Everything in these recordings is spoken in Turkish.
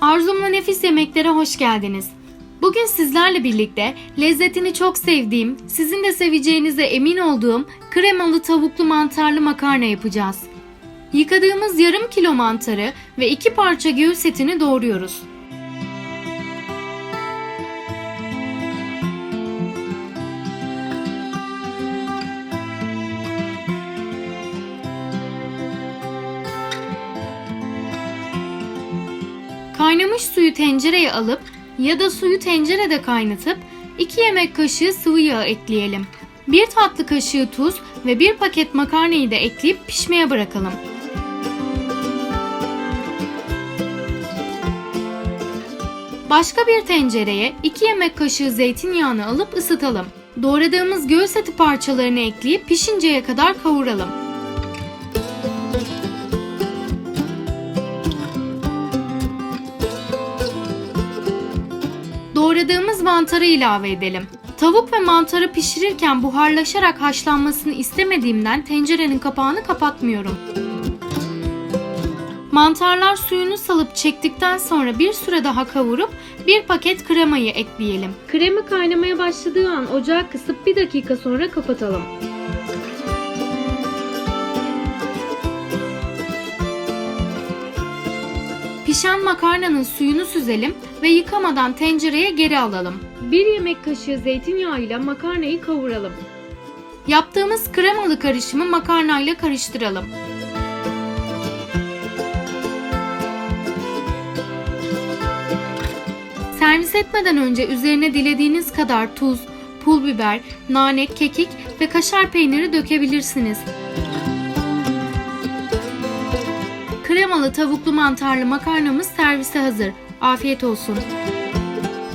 Arzumla Nefis Yemeklere hoş geldiniz. Bugün sizlerle birlikte lezzetini çok sevdiğim, sizin de seveceğinize emin olduğum kremalı tavuklu mantarlı makarna yapacağız. Yıkadığımız yarım kilo mantarı ve iki parça göğüs etini doğruyoruz. Kaynamış suyu tencereye alıp ya da suyu tencerede kaynatıp 2 yemek kaşığı sıvı yağ ekleyelim. 1 tatlı kaşığı tuz ve 1 paket makarnayı da ekleyip pişmeye bırakalım. Başka bir tencereye 2 yemek kaşığı zeytinyağını alıp ısıtalım. Doğradığımız göğüs eti parçalarını ekleyip pişinceye kadar kavuralım. Doğradığımız mantarı ilave edelim. Tavuk ve mantarı pişirirken buharlaşarak haşlanmasını istemediğimden tencerenin kapağını kapatmıyorum. Mantarlar suyunu salıp çektikten sonra bir süre daha kavurup bir paket kremayı ekleyelim. Krema kaynamaya başladığı an ocağı kısıp bir dakika sonra kapatalım. Pişen makarnanın suyunu süzelim ve yıkamadan tencereye geri alalım. 1 yemek kaşığı zeytinyağıyla makarnayı kavuralım. Yaptığımız kremalı karışımı makarnayla karıştıralım. Servis etmeden önce üzerine dilediğiniz kadar tuz, pul biber, nane, kekik ve kaşar peyniri dökebilirsiniz. Kremalı tavuklu mantarlı makarnamız servise hazır. Afiyet olsun.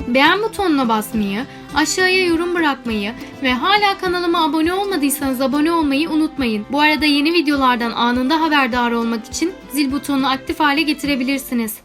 Beğen butonuna basmayı, aşağıya yorum bırakmayı ve hala kanalıma abone olmadıysanız abone olmayı unutmayın. Bu arada yeni videolardan anında haberdar olmak için zil butonunu aktif hale getirebilirsiniz.